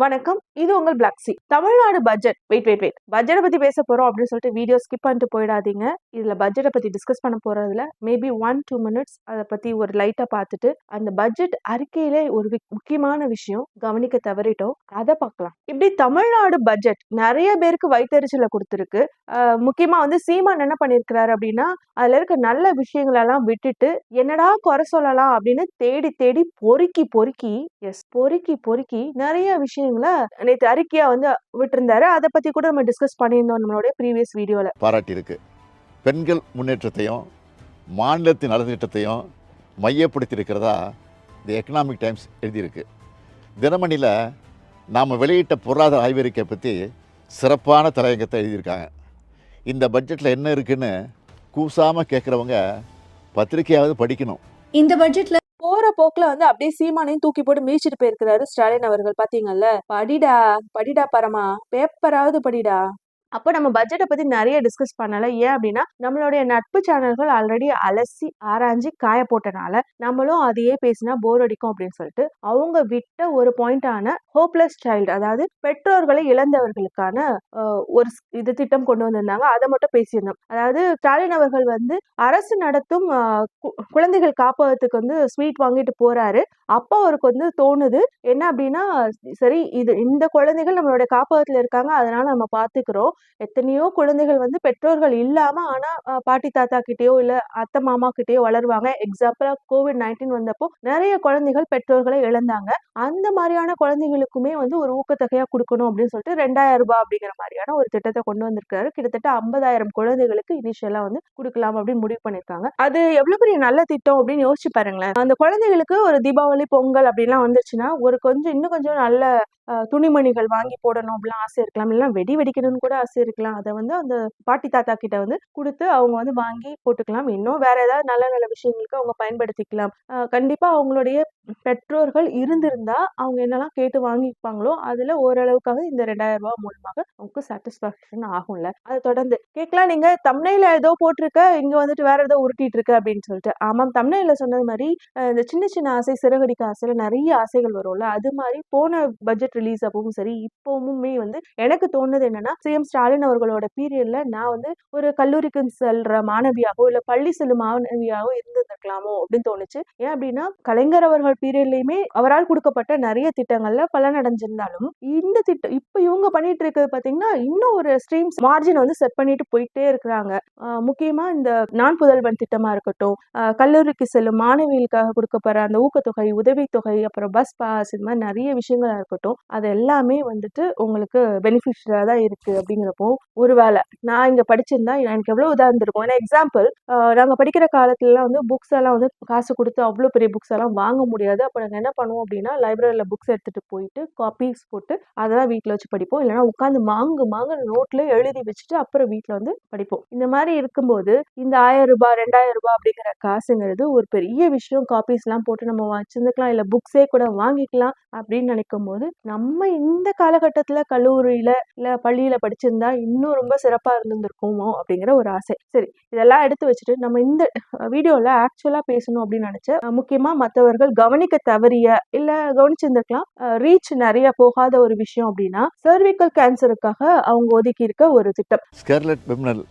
வணக்கம். இது உங்கள் proxy Tamil Nadu budget wait wait wait பட்ஜெட்டை பத்தி பேச போறோம் அப்படின்னு சொல்லிட்டு வீடியோ ஸ்கிப் பண்ணிட்டு போயிடாதீங்க. இதுல பட்ஜெட்டை பத்தி டிஸ்கஸ் பண்ண போறதுல மேபி ஒன் டூ மினிட்ஸ் அதை பத்தி ஒரு லைட்டா பார்த்துட்டு அந்த பட்ஜெட் அறிக்கையில ஒரு முக்கியமான விஷயம் கவனிக்க தவறிட்டோம். அதை பார்க்கலாம். இப்படி தமிழ்நாடு பட்ஜெட் நிறைய பேருக்கு வைத்தறிச்சலை கொடுத்துருக்கு. முக்கியமா வந்து சீமான் என்ன பண்ணியிருக்கிறாரு அப்படின்னா அதுல இருக்க நல்ல விஷயங்களெல்லாம் விட்டுட்டு என்னடா குறை சொல்லலாம் அப்படின்னு தேடி தேடி பொறுக்கி பொறுக்கி எஸ் பொறுக்கி பொறுக்கி நிறைய விஷயம் விஷயங்களை நேற்று அறிக்கையா வந்து விட்டிருந்தாரு. அதை பத்தி கூட நம்ம டிஸ்கஸ் பண்ணியிருந்தோம் நம்மளுடைய ப்ரீவியஸ் வீடியோல பாராட்டியிருக்கு. பெண்கள் முன்னேற்றத்தையும் மாநிலத்தின் நலத்திட்டத்தையும் மையப்படுத்தியிருக்கிறதா தி எக்கனாமிக் டைம்ஸ் எழுதியிருக்கு. தினமணியில் நாம் வெளியிட்ட பொருளாதார ஆய்வறிக்கை பற்றி சிறப்பான தலையங்கத்தை எழுதியிருக்காங்க. இந்த பட்ஜெட்டில் என்ன இருக்குன்னு கூசாமல் கேட்குறவங்க பத்திரிக்கையாவது படிக்கணும். இந்த பட்ஜெட்ல போற போக்குல வந்து அப்படியே சீமானையும் தூக்கி போட்டு மீச்சிட்டு போயிருக்கிறாரு ஸ்டாலின் அவர்கள் பாத்தீங்கல்ல? படிடா படிடா பரமா பேப்பராவது படிடா? அப்போ நம்ம பட்ஜெட்டை பத்தி நிறைய டிஸ்கஸ் பண்ணல. ஏன் அப்படின்னா நம்மளுடைய நட்பு சேனல்கள் ஆல்ரெடி அலசி ஆராய்ஞ்சு காய போட்டனால நம்மளும் அதையே பேசினா போர் அடிக்கும் அப்படின்னு சொல்லிட்டு அவங்க விட்ட ஒரு பாயிண்டான ஹோப்லெஸ் சைல்டு அதாவது பெற்றோர்களை இழந்தவர்களுக்கான ஒரு ஸ்- இது திட்டம் கொண்டு வந்திருந்தாங்க. அதை மட்டும் பேசியிருந்தோம். அதாவது ஸ்டாலின் அவர்கள் வந்து அரசு நடத்தும் கு- குழந்தைகள் காப்பகத்துக்கு வந்து ஸ்வீட் வாங்கிட்டு போறாரு. அப்போ அவருக்கு வந்து தோணுது என்ன அப்படின்னா சரி இது இந்த குழந்தைகள் நம்மளுடைய காப்பகத்துல இருக்காங்க அதனால நம்ம பாத்துக்கிறோம். எத்தனையோ குழந்தைகள் வந்து பெற்றோர்கள் இல்லாமல் ஆனால் பாட்டி தாத்தா கிட்டேயோ இல்லை அத்தை மாமா கிட்டேயோ வளருவாங்க. எக்ஸாம்பிளாக கோவிட் நைன்டீன் வந்தப்போ நிறைய குழந்தைகள் பெற்றோர்களை இழந்தாங்க. அந்த மாதிரியான குழந்தைகளுக்குமே வந்து ஒரு ஊக்கத்தொகையாக கொடுக்கணும் அப்படின்னு சொல்லிட்டு ரெண்டாயிரம் ரூபாய் அப்படிங்கிற மாதிரியான ஒரு திட்டத்தை கொண்டு வந்திருக்காரு. கிட்டத்தட்ட ஐம்பதாயிரம் குழந்தைகளுக்கு இனிஷியலாக வந்து கொடுக்கலாம் அப்படின்னு முடிவு பண்ணியிருக்காங்க. அது எவ்வளோ பெரிய நல்ல திட்டம் அப்படின்னு யோசிச்சு பாருங்களேன். அந்த குழந்தைகளுக்கு ஒரு தீபாவளி பொங்கல் அப்படிலாம் வந்துச்சுன்னா ஒரு கொஞ்சம் இன்னும் கொஞ்சம் நல்ல துணிமணிகள் வாங்கி போடணும் அப்படிலாம் ஆசை இருக்கலாம். இல்லைன்னா வெடி வெடிக்கணும்னு கூட ஆசை இருக்கலாம். அதை வந்து அந்த பாட்டி தாத்தா கிட்ட வந்து கொடுத்து அவங்க வந்து வாங்கி போட்டுக்கலாம். இன்னும் வேற ஏதாவது நல்ல நல்ல விஷயங்களுக்கு அவங்க பயன்படுத்திக்கலாம். அஹ், கண்டிப்பா அவங்களுடைய பெற்றோர்கள் இருந்திருந்தா அவங்க என்னெல்லாம் கேட்டு வாங்கிப்பாங்களோ அதுல ஓரளவுக்காக இந்த ரெண்டாயிரம் ரூபாய் மூலமாக அவங்களுக்கு சாட்டிஸ்பாக்சன் ஆகும்ல. அதை தொடர்ந்து கேட்கலாம் நீங்க தமிழ்ல ஏதோ போட்டிருக்க இங்க வந்துட்டு வேற ஏதோ உருட்டிட்டு இருக்க அப்படின்னு சொல்லிட்டு. ஆமாம் தமிழ்ல சொன்னது மாதிரி இந்த சின்ன சின்ன ஆசை சிறகடிக்க ஆசையில நிறைய ஆசைகள் வரும்ல. அது மாதிரி போன பட்ஜெட் ரிலீஸ் அப்பவும் சரி இப்பவுமே வந்து எனக்கு தோணுது என்னன்னா சிஎம் ஸ்டாலின் அவர்களோட பீரியட்ல நான் வந்து ஒரு கல்லூரிக்கு செல்ற மாணவியாகவோ இல்ல பள்ளி செல்லும் மாணவியாகவோ இருந்திருக்கலாமோ அப்படின்னு தோணுச்சு. ஏன் அப்படின்னா கலைஞர் அவர்கள் பீரியட்லயுமே அவரால் கொடுக்கப்பட்ட நிறைய திட்டங்கள்ல பலனடைஞ்சிருந்தாலும் இந்த திட்டம் இப்ப இவங்க பண்ணிட்டு இருக்கிறது பாத்தீங்கன்னா இன்னும் ஒரு ஸ்ட்ரீம்ஸ் மார்ஜின் வந்து செட் பண்ணிட்டு போயிட்டே இருக்கிறாங்க. முக்கியமா இந்த நான் புதல்வன் திட்டமா இருக்கட்டும் கல்லூரிக்கு செல்லும் மாணவிகளுக்காக கொடுக்கப்படுற அந்த ஊக்கத்தொகை உதவித்தொகை அப்புறம் பஸ் பாஸ் இது மாதிரி நிறைய விஷயங்களா இருக்கட்டும் அது எல்லாமே வந்துட்டு உங்களுக்கு பெனிஃபிஷியலா தான் இருக்கு அப்படிங்கிறப்போ ஒருவேளை நான் இங்க படிச்சிருந்தா எனக்கு எவ்வளவு இதாக இருந்திருக்கும். ஏன்னா எக்ஸாம்பிள் நாங்க படிக்கிற காலத்துலலாம் வந்து புக்ஸ் எல்லாம் வந்து காசு கொடுத்து அவ்வளோ பெரிய புக்ஸ் எல்லாம் வாங்க முடியும் முடியாது. அப்போ நாங்கள் என்ன பண்ணுவோம் அப்படின்னா லைப்ரரியில் புக்ஸ் எடுத்துகிட்டு போயிட்டு காப்பீஸ் போட்டு அதெல்லாம் வீட்டில் வச்சு படிப்போம். இல்லைனா உட்காந்து மாங்கு மாங்கு நோட்டில் எழுதி வச்சுட்டு அப்புறம் வீட்டில் வந்து படிப்போம். இந்த மாதிரி இருக்கும்போது இந்த ஆயிரம் ரூபாய் ரெண்டாயிரம் ரூபாய் அப்படிங்கிற காசுங்கிறது ஒரு பெரிய விஷயம். காப்பீஸ்லாம் போட்டு நம்ம வச்சுருந்துக்கலாம். இல்லை புக்ஸே கூட வாங்கிக்கலாம். அப்படின்னு நினைக்கும் போது நம்ம இந்த காலகட்டத்தில் கல்லூரியில் இல்லை பள்ளியில் படிச்சிருந்தா இன்னும் ரொம்ப சிறப்பாக இருந்திருக்குமோ அப்படிங்கிற ஒரு ஆசை. சரி இதெல்லாம் எடுத்து வச்சுட்டு நம்ம இந்த வீடியோவில் ஆக்சுவலாக பேசணும் அப்படின்னு நினைச்ச முக்கியமாக மற்றவர்கள் கவனிக்க தவறிய இல்லை கவனிச்சிருந்துருக்கலாம் ரீச் நிறைய போகாத ஒரு விஷயம் அப்படின்னா சர்விக்கல் கேன்சருக்காக அவங்க ஒதுக்கி இருக்க ஒரு திட்டம். ஸ்கர்லட் விம்னல்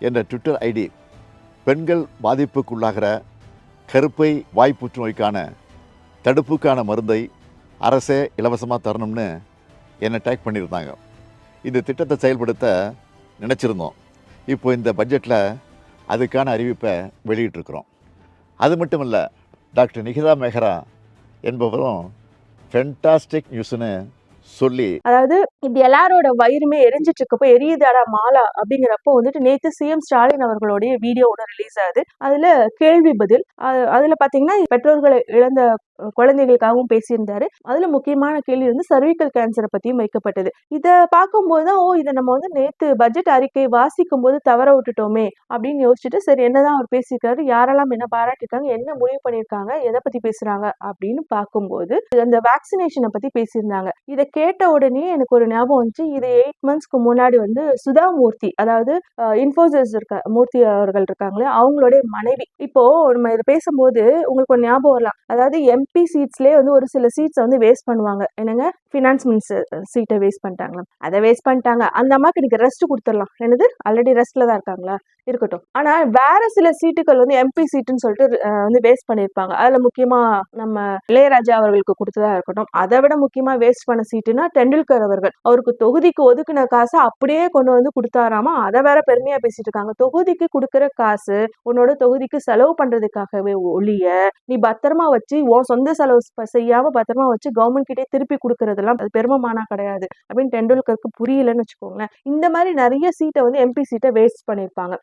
என்ற ட்விட்டர் ஐடி பெண்கள் பாதிப்புக்குள்ளாகிற கருப்பை வாய்ப்புற்று நோய்க்கான தடுப்புக்கான மருந்தை அரசே இலவசமாக தரணும்னு என்னை டேக் பண்ணியிருந்தாங்க. இந்த திட்டத்தை செயல்படுத்த நினச்சிருந்தோம். இப்போ இந்த பட்ஜெட்டில் அதுக்கான அறிவிப்பை வெளியிட்டிருக்கிறோம். அது மட்டும் இல்லை டாக்டர் நிகிதா மெஹ்ரா என்பவரும் ஃபென்டாஸ்டிக் நியூஸ்னு சொல்லி. அதாவது இப்படி எல்லாரோட வயிறுமே எரிஞ்சிட்டு இருக்கப்போ எரியுதாடா மாலா அப்படிங்கிறப்போ வந்துட்டு நேத்து சிஎம் ஸ்டாலின் அவர்களுடைய வீடியோ ஒன்று ரிலீஸ் ஆகுது. அதுல கேள்வி பதில். அதுல பாத்தீங்கன்னா பெற்றோர்களை இழந்த குழந்தைகளுக்காகவும் பேசியிருந்தாரு. அதுல முக்கியமான கேள்வி வந்து சர்விக்கல் கேன்சரை பத்தியும் வைக்கப்பட்டது. இதை பார்க்கும்போது தான் ஓ இதை நம்ம வந்து நேத்து பட்ஜெட் அறிக்கை வாசிக்கும் போது தவற விட்டுட்டோமே அப்படின்னு யோசிச்சுட்டு சரி என்னதான் அவர் பேசியிருக்காரு யாரெல்லாம் என்ன பாராட்டிருக்காங்க என்ன முடிவு பண்ணியிருக்காங்க எதை பத்தி பேசுறாங்க அப்படின்னு பார்க்கும்போது அந்த வேக்சினேஷனை பத்தி பேசியிருந்தாங்க. இதை கேட்ட உடனே எனக்கு ஒரு ஞாபகம் வந்துச்சு. இது எயிட் மந்த்ஸ்க்கு முன்னாடி வந்து சுதா மூர்த்தி அதாவது இன்ஃபோசிஸ் இருக்க மூர்த்தி அவர்கள் இருக்காங்களே அவங்களுடைய மனைவி. இப்போ நம்ம இதை பேசும்போது உங்களுக்கு ஒரு ஞாபகம் வரலாம். அதாவது எம்பி சீட்ஸ்லேயே வந்து ஒரு சில சீட்ஸை வந்து வேஸ்ட் பண்ணுவாங்க. என்னங்க? ஃபினான்ஸ் மினிஸ்டர் சீட்டை வேஸ்ட் பண்ணிட்டாங்களா? அதை வேஸ்ட் பண்ணிட்டாங்க. அந்த அம்மாக்கு இன்னைக்கு ரெஸ்ட் கொடுத்துடலாம். என்னது? ஆல்ரெடி ரெஸ்ட்ல தான் இருக்காங்களா? இருக்கட்டும். ஆனா வேற சில சீட்டுகள் வந்து எம்பி சீட்டுன்னு சொல்லிட்டு வந்து வேஸ்ட் பண்ணியிருப்பாங்க. அதுல முக்கியமா நம்ம இளையராஜா அவர்களுக்கு கொடுத்ததா இருக்கட்டும். அதை விட முக்கியமா வேஸ்ட் பண்ண சீட்டு சீட்டுனா டெண்டுல்கர் அவர்கள். அவருக்கு தொகுதிக்கு ஒதுக்குன காசை அப்படியே கொண்டு வந்து கொடுத்தாராமா? அதை வேற பெருமையா பேசிட்டு இருக்காங்க. தொகுதிக்கு கொடுக்குற காசு உன்னோட தொகுதிக்கு செலவு பண்றதுக்காகவே ஒழிய நீ பத்திரமா வச்சு உன் சொந்த செலவு செய்யாம பத்திரமா வச்சு கவர்மெண்ட் கிட்டே திருப்பி கொடுக்கறதெல்லாம் அது பெருமமானா கிடையாது அப்படின்னு டெண்டுல்கருக்கு புரியலன்னு வச்சுக்கோங்களேன். இந்த மாதிரி நிறைய சீட்டை வந்து எம்பி சீட்டை வேஸ்ட் பண்ணியிருப்பாங்க.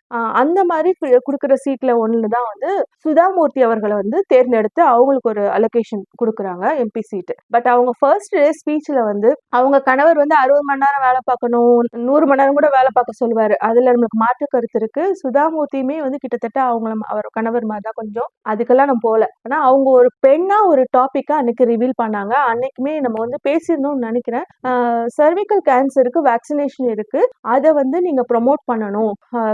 அந்த மாதிரி கொடுக்குற சீட்ல ஒன்று தான் வந்து சுதாமூர்த்தி அவர்களை வந்து தேர்ந்தெடுத்து அவங்களுக்கு ஒரு அலோகேஷன் கொடுக்குறாங்க எம்பி சீட்டு பட் அவங்க ஃபர்ஸ்ட் டே ஸ்பீச்சில் வந்து வந்து அவங்க கணவர் வந்து அறுபது மணி நேரம் வேலை பார்க்கணும் நூறு மணி நேரம் கூட வேலை பார்க்க சொல்லுவாரு. அதுல நம்மளுக்கு மாற்று கருத்து இருக்கு. சுதாமூர்த்தியுமே வந்து கிட்டத்தட்ட அவங்கள அவர் கணவர் மாதிரி தான் கொஞ்சம். அதுக்கெல்லாம் நம்ம போகல. ஆனா அவங்க ஒரு பெண்ணா ஒரு டாபிக்கா அன்னைக்கு ரிவீல் பண்ணாங்க. அன்னைக்குமே நம்ம வந்து பேசியிருந்தோம்னு நினைக்கிறேன். சர்விக்கல் கேன்சருக்கு வேக்சினேஷன் இருக்கு. அதை வந்து நீங்க ப்ரொமோட் பண்ணணும்.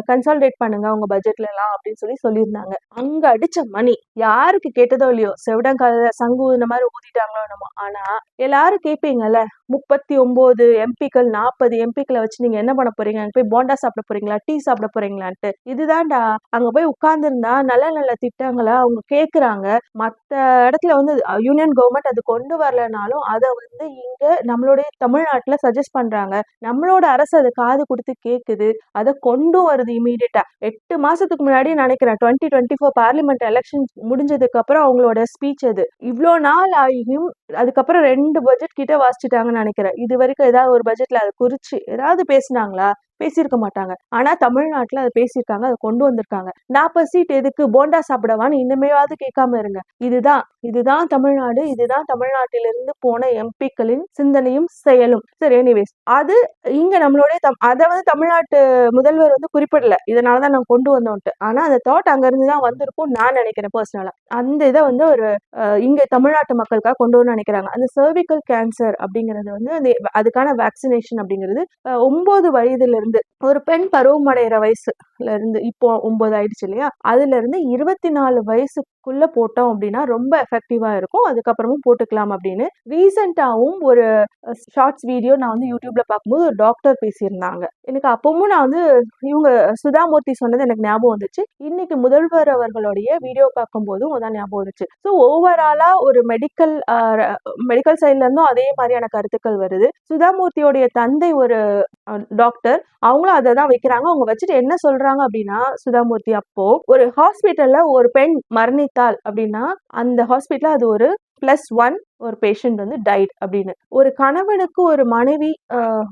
கன்சால்டேட் பண்ணுங்க உங்க பட்ஜெட்ல எல்லாம் அப்படின்னு சொல்லி சொல்லியிருந்தாங்க. அங்க அடிச்ச மணி யாருக்கு கேட்டதோ இல்லையோ செவிடங்கால சங்கு இந்த மாதிரி ஊதிட்டாங்களோ என்னமோ. ஆனா எல்லாரும் கேட்பீங்கல்ல முப்பத்தி ஒன்பது எம்பிக்கள் நாற்பது எம்பிக்களை வச்சு நீங்க என்ன பண்ண போறீங்க? போய் போண்டா சாப்பிட போறீங்களா? டீ சாப்பிட போறீங்களான்ட்டு. இதுதான்டா. அங்க போய் உட்கார்ந்துருந்தா நல்ல நல்ல திட்டங்களை அவங்க கேக்குறாங்க. மத்த இடத்துல வந்து யூனியன் கவர்மெண்ட் அது கொண்டு வரலனாலும் அதை வந்து இங்க நம்மளுடைய தமிழ்நாட்டுல சஜஸ்ட் பண்றாங்க. நம்மளோட அரசு அதை காது கொடுத்து கேக்குது. அதை கொண்டு வருது இமீடியட்டா எட்டு மாசத்துக்கு முன்னாடி நினைக்கிறேன். Twenty twenty four parliament election முடிஞ்சதுக்கு அப்புறம் அவங்களோட ஸ்பீச் அது. இவ்வளோ நாள் ஆகியும் அதுக்கப்புறம் ரெண்டு பட்ஜெட் கிட்ட பேசிட்டாங்கன்னு நினைக்கிறேன். இது வரைக்கும் ஏதாவது ஒரு பட்ஜெட்ல அதை குறிச்சு ஏதாவது பேசினாங்களா? பேசியிருக்க மாட்டாங்க. ஆனா தமிழ்நாட்டுல அதை பேசியிருக்காங்க அதை கொண்டு வந்திருக்காங்க. நாற்பது சீட் எதுக்கு? போண்டா சாப்பிடவான்னு இன்னுமேவாவது கேட்காம இருங்க. இதுதான் இதுதான் தமிழ்நாடு இதுதான் தமிழ்நாட்டிலிருந்து போன எம்பிக்களின் சிந்தனையும் செயலும். சரி எனிவேஸ் அது இங்க நம்மளுடைய தம் அதை வந்து தமிழ்நாட்டு முதல்வர் வந்து குறிப்பிடல. இதனாலதான் நான் கொண்டு வந்தோன்ட்டு. ஆனா அந்த தாட் அங்க இருந்து தான் வந்திருக்கும் நான் நினைக்கிறேன் பர்சனலா அந்த இதை வந்து ஒரு இங்க தமிழ்நாட்டு மக்களுக்காக கொண்டு வரணும்னு நினைக்கிறாங்க. அந்த சர்விக்கல் கேன்சர் அப்படிங்கிறது வந்து அந்த அதுக்கான வேக்சினேஷன் அப்படிங்கிறது ஒன்பது வயதுல இருந்து ஒரு பெண் பருவமடைகிற வயசுல இருந்து இப்போ ஒன்பது ஆயிடுச்சு இல்லையா? அதுல இருந்து இருபத்தி நாலு வயசு குள்ளே போட்டோம் அப்படின்னா ரொம்ப எஃபெக்டிவாக இருக்கும். அதுக்கப்புறமும் போட்டுக்கலாம் அப்படின்னு. ரீசெண்டாகவும் ஒரு ஷார்ட்ஸ் வீடியோ நான் வந்து யூடியூப்ல பார்க்கும்போது ஒரு டாக்டர் பேசியிருந்தாங்க. எனக்கு அப்பவும் நான் வந்து இவங்க சுதாமூர்த்தி சொன்னது எனக்கு ஞாபகம் வந்துச்சு. இன்னைக்கு முதல்வர் அவர்களுடைய வீடியோ பார்க்கும்போதும் அதான் ஞாபகம் வந்துச்சு. ஸோ ஓவராலா ஒரு மெடிக்கல் மெடிக்கல் சைட்ல இருந்தும் அதே மாதிரியான கருத்துக்கள் வருது. சுதாமூர்த்தியோடைய தந்தை ஒரு டாக்டர் அவங்களும் அதை தான் வைக்கிறாங்க. அவங்க வச்சுட்டு என்ன சொல்றாங்க அப்படின்னா சுதாமூர்த்தி அப்போ ஒரு ஹாஸ்பிட்டல்ல ஒரு பெண் மரணி மரணித்தாள் அப்படின்னா அந்த ஹாஸ்பிட்டலில் அது ஒரு ப்ளஸ் ஒன் ஒரு பேஷண்ட் வந்து டைட் அப்படின்னு. ஒரு கணவனுக்கு ஒரு மனைவி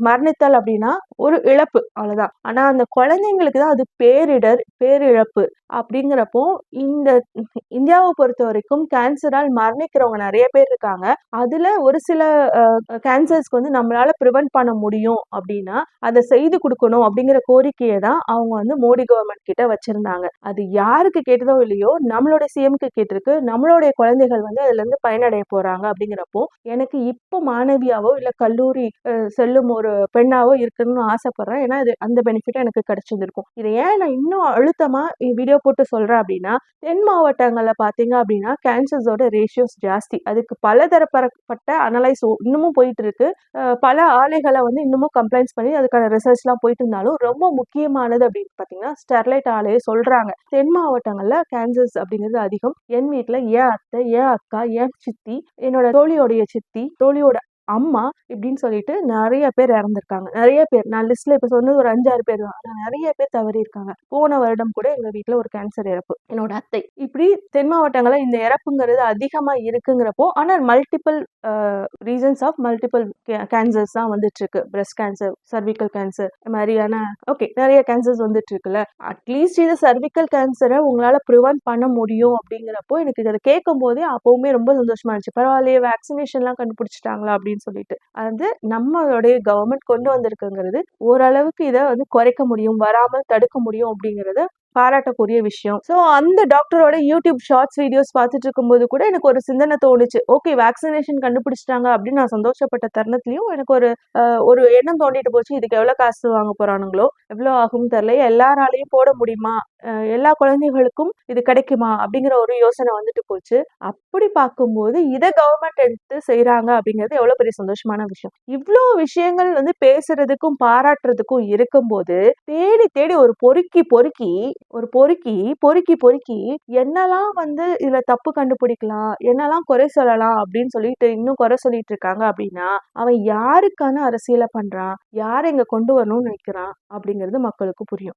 மரணித்தல் அப்படின்னா ஒரு இழப்பு அவ்வளோதான் ஆனால் அந்த குழந்தைங்களுக்கு தான் அது பேரிடர் பேரிழப்பு அப்படிங்கிறப்போ இந்த இந்தியாவை பொறுத்த வரைக்கும் கேன்சரால் மரணிக்கிறவங்க நிறைய பேர் இருக்காங்க. அதில் ஒரு சில கேன்சர்ஸ்க்கு வந்து நம்மளால் ப்ரிவென்ட் பண்ண முடியும் அப்படின்னா அதை செய்து கொடுக்கணும் அப்படிங்கிற கோரிக்கையை தான் அவங்க வந்து மோடி கவர்மெண்ட் கிட்ட வச்சுருந்தாங்க. அது யாருக்கு கேட்டதோ இல்லையோ நம்மளோட சிஎம்க்கு கேட்டிருக்கு. நம்மளுடைய குழந்தைகள் வந்து அதுலேருந்து பயனடைய போகிறாங்க அப்படிங்கிறப்போ எனக்கு இப்போ மாணவியாவோ இல்லை கல்லூரி செல்லும் ஒரு பெண்ணாவோ இருக்கணும்னு ஆசைப்படுறேன். ஏன்னா இது அந்த பெனிஃபிட் எனக்கு கிடைச்சிருந்திருக்கும். இதை ஏன் நான் இன்னும் அழுத்தமாக வீடியோ போட்டு சொல்கிறேன் அப்படின்னா தென் மாவட்டங்களில் பார்த்தீங்க அப்படின்னா கேன்சர்ஸோட ரேஷியோஸ் ஜாஸ்தி. அதுக்கு பலதரப்பட்ட அனலைஸ் இன்னமும் போயிட்டு இருக்கு பல ஆலைகளை வந்து இன்னமும் கம்ப்ளைண்ட்ஸ் பண்ணி அதுக்கான ரிசர்ச்லாம் போயிட்டு இருந்தாலும் ரொம்ப முக்கியமானது அப்படின்னு பார்த்தீங்கன்னா ஸ்டெர்லைட் ஆலையை சொல்கிறாங்க தென் மாவட்டங்களில் கேன்சர்ஸ் அப்படிங்கிறது அதிகம். என் வீட்டில் ஏன் அத்தை ஏன் அக்கா ஏன் சித்தி என்னோட தோழியோடைய சித்தி தோழியோட அம்மா இப்படின்னு சொல்லிட்டு நிறைய பேர் இறந்துருக்காங்க. நிறைய பேர் நான் லிஸ்ட்ல இப்ப சொன்னது ஒரு அஞ்சாறு பேர் தான். ஆனால் நிறைய பேர் தவறி இருக்காங்க போன வருடம் கூட எங்க வீட்டில் ஒரு கேன்சர் இறப்பு. என்னோட அத்தை. இப்படி தென் மாவட்டங்களில் இந்த இறப்புங்கிறது அதிகமா இருக்குங்கிறப்போ ஆனால் multiple reasons of multiple cancers தான் வந்துட்டு இருக்கு பிரஸ்ட் கேன்சர் சர்விக்கல் கேன்சர் மாதிரியான ஓகே நிறைய கேன்சர்ஸ் வந்துட்டு இருக்குல்ல அட்லீஸ்ட் இது சர்விக்கல் கேன்சரை உங்களால ப்ரிவென்ட் பண்ண முடியும் அப்படிங்கிறப்போ எனக்கு இதை கேட்கும் போதே அப்பவுமே ரொம்ப சந்தோஷமா இருந்துச்சு. பரவாயில்லையே வேக்சினேஷன்லாம் கண்டுபிடிச்சிட்டாங்களா அப்படின்னு சொல்லிட்டு. அது நம்மளுடைய கவர்மெண்ட் கொண்டு வந்திருக்குங்கிறது ஓரளவுக்கு இதை வந்து குறைக்க முடியும் வராமல் தடுக்க முடியும் அப்படிங்கிறத பாராட்டக்கூடிய விஷயம். ஸோ அந்த டாக்டரோட யூடியூப் ஷார்ட்ஸ் வீடியோஸ் பார்த்துட்டு இருக்கும்போது கூட எனக்கு ஒரு சிந்தனை தோணுச்சு. ஓகே வேக்சினேஷன் கண்டுபிடிச்சிட்டாங்க அப்படின்னு நான் சந்தோஷப்பட்ட தருணத்துலையும் எனக்கு ஒரு ஒரு எண்ணம் தோண்டிட்டு போச்சு. இதுக்கு எவ்வளோ காசு வாங்க போறானுங்களோ? எவ்வளோ ஆகும் தெரியல. எல்லாராலையும் போட முடியுமா? எல்லா குழந்தைகளுக்கும் இது கிடைக்குமா? அப்படிங்கிற ஒரு யோசனை வந்துட்டு போச்சு. அப்படி பார்க்கும்போது இதை கவர்மெண்ட் எடுத்து செய்கிறாங்க அப்படிங்கிறது எவ்வளோ பெரிய சந்தோஷமான விஷயம். இவ்வளோ விஷயங்கள் வந்து பேசுறதுக்கும் பாராட்டுறதுக்கும் இருக்கும்போது தேடி தேடி ஒரு பொறுக்கி பொறுக்கி ஒரு பொறுக்கி பொறுக்கி பொறுக்கி என்னெல்லாம் வந்து இதுல தப்பு கண்டுபிடிக்கலாம்? என்னெல்லாம் குறை சொல்லலாம்? அப்படின்னு சொல்லிட்டு இன்னும் குறை சொல்லிட்டு இருக்காங்க அப்படின்னா அவன் யாருக்கான அரசியலை பண்றான்? யாரை இங்க கொண்டு வரணும்னு நினைக்கிறான்? அப்படிங்கிறது மக்களுக்கு புரியும்.